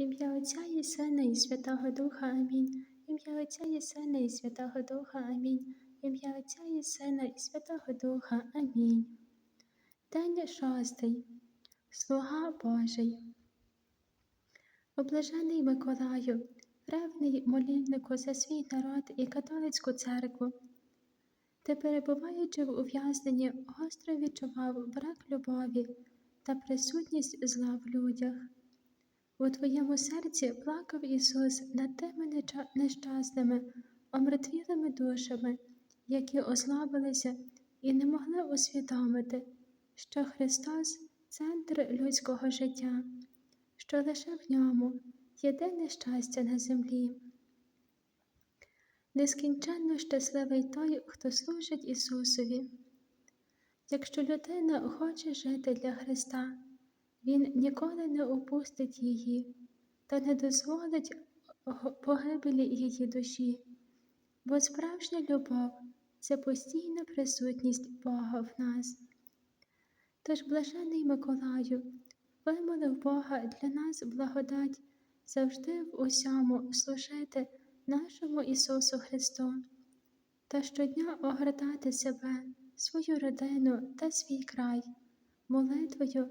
Ім'я Отця і Сина, і Святого Духа Амінь. Ім'я Отця і Сина, і Святого Духа Амінь. Ім'я Отця і Сина, і Святого Духа Амінь. День шостий. Слуга Божий. Облажений Миколаю, ревний молільнику за свій народ і католицьку церкву. Ти, перебуваючи в ув'язненні, гостро відчував брак любові та присутність зла в людях. У твоєму серці плакав Ісус над тими нещасними, омертвілими душами, які ослабилися і не могли усвідомити, що Христос центр людського життя, що лише в ньому єдине щастя на землі. Нескінченно щасливий той, хто служить Ісусові. Якщо людина хоче жити для Христа, Він ніколи не опустить її та не дозволить погибелі її душі, бо справжня любов це постійна присутність Бога в нас. Тож блажений Миколаю вимолив Бога для нас благодать завжди в усьому служити нашому Ісусу Христу та щодня огортати себе, свою родину та свій край, молитвою,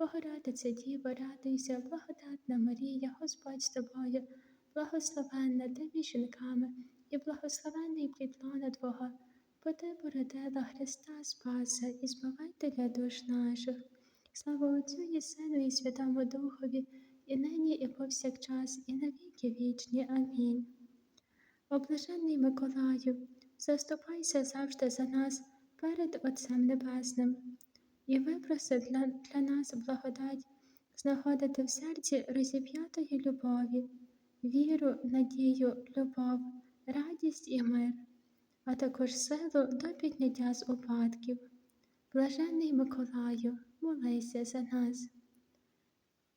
Богородиця Діво, радуйся, благодатна Марія, Господь з тобою, благословенна ти жінками, і благословенний плід лона Твого, бо ти породила Христа Спаса і збавителя душ наших. Слава Отцю і Сину, і Святому Духові, і нині, і повсякчас, і на віки вічні. Амінь. Облажений Миколаю, заступайся завжди за нас перед Отцем Небесним і випроси для, для нас благодать, знаходити в серці розіп'ятої любові, віру, надію, любов, радість і мир, а також силу до підняття з упадків. Блажений Миколаю, молися за нас.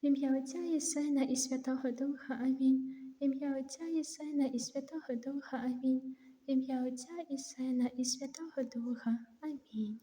В ім'я Отця і Сина, і Святого Духа Амінь. Ім'я Отця і Сина, і Святого Духа. Амінь. Ім'я Отця і Сина, і Святого Духа. Амінь.